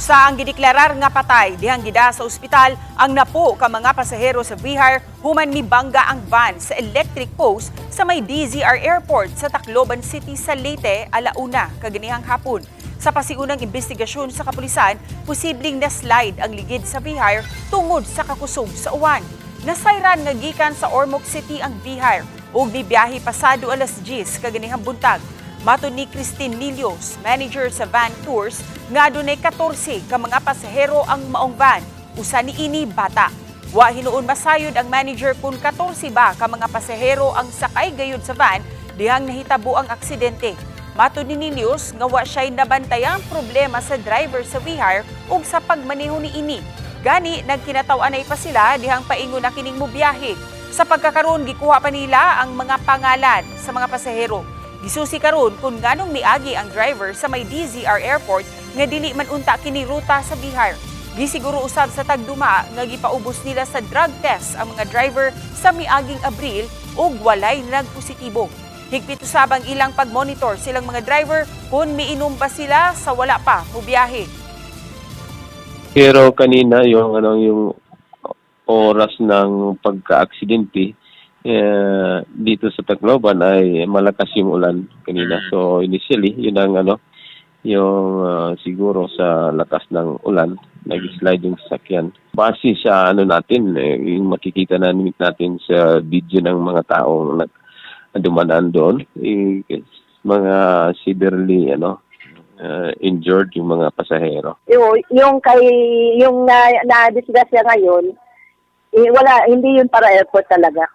Usa ang gideklarar nga patay dihang gida sa ospital ang napo ka mga pasahero sa Bihar human mibangga ang van sa electric post sa may DZR Airport sa Tacloban City sa Leyte alauna kaganihang hapon. Sa pasiunang investigasyon sa kapulisan, posibleng na-slide ang ligid sa Bihar tungod sa kakusog sa uwan. Nasayran nga gikan sa Ormoc City ang Bihar ug bibiyahe pasado alas 10 kaganihang buntag. Mato ni Christine Nilios, manager sa Van Tours, nga dunay 14 ka mga pasahero ang maong van. Usa ni ini bata. Wa hinuon masayod ang manager kung 14 ba ka mga pasahero ang sakay gayud sa van dihang nahitabo ang aksidente. Mato ni Nilios nga wa siya'y nabantayang problema sa driver sa Vihar ug sa pagmaneho ni ini. Gani nagkinataw-anay pa sila dihang paingon na kining mobiyahe. Sa pagkakaroon gikuha pa nila ang mga pangalan sa mga pasahero. Gisusi karon kung nganong miagi ang driver sa may DZR Airport nga dili man unta kini ruta sa Bihar. Gisiguro usab sa tagduma nga gipaubos nila sa drug test ang mga driver sa miaging Abril ug walay nagpositibo. Higpit usab ang ilang pagmonitor silang mga driver kung miinom pa sila sa wala pa mobiyahe. Pero kanina yung ano yung oras ng pagka-aksidente eh, dito sa Tacloban ay malakas yung ulan kanina. So initially yun ang ano yung ah, siguro sa lakas ng ulan nag-slide yung sasakyan. Base sa ano natin, eh, yung makikita na natin sa video ng mga taong nag dumadaan doon, eh, mga severely ano ah, injured yung mga pasahero. yung, yung kay yung na, na-discuss niya ngayon, eh, wala, hindi yun para airport talaga.